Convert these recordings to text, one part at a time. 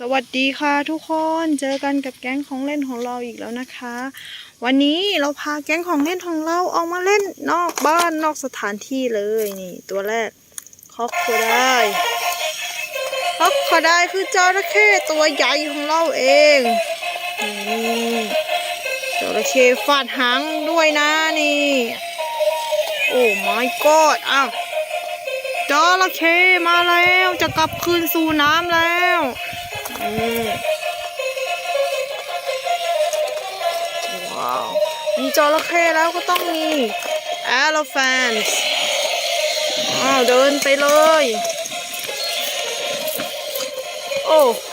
สวัสดีค่ะทุกคนเจอกันกับแก๊งของเล่นของเราอีกแล้วนะคะ วันนี้เราพาแก๊งของเล่นของเราออกมาเล่นนอกบ้านนอกสถานที่เลยนี่ ตัวแรกคอกโคได้คอกโคได้คือจระเข้ตัวใหญ่ของเราเองนี่จระเข้ฟาดหางด้วยนะนี่ โอ้ my god อ้าวจระเข้มาแล้วจะกลับคืนสู่น้ำแล้ว อืมว้าว มีจระเข้แล้วก็ต้องมี elephant อ้าว เดินไปเลย โอ้โห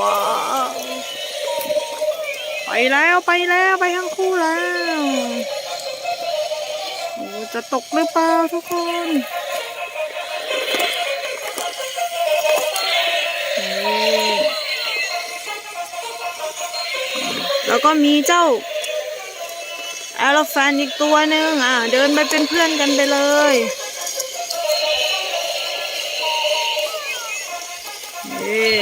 ว้าว ไปแล้วไปแล้วไปทั้งคู่แล้ว จะตกหรือเปล่าทุกคน แล้วก็มีเจ้า e l e p h a n t อีกตัวหนึ่งอะ เดินไปเป็นเพื่อนกันไปเลยนี่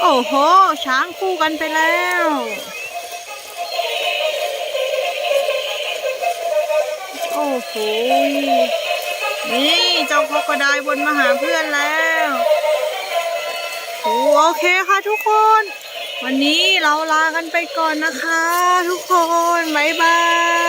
โอ้โห ช้างคู่กันไปแล้วโอ้โหนี่ จ้าคอกระไดบนมาหาเพื่อนแล้วโอ้โอเคค่ะทุกคน วันนี้เราลากันไปก่อนนะคะ ทุกคน บ๊ายบาย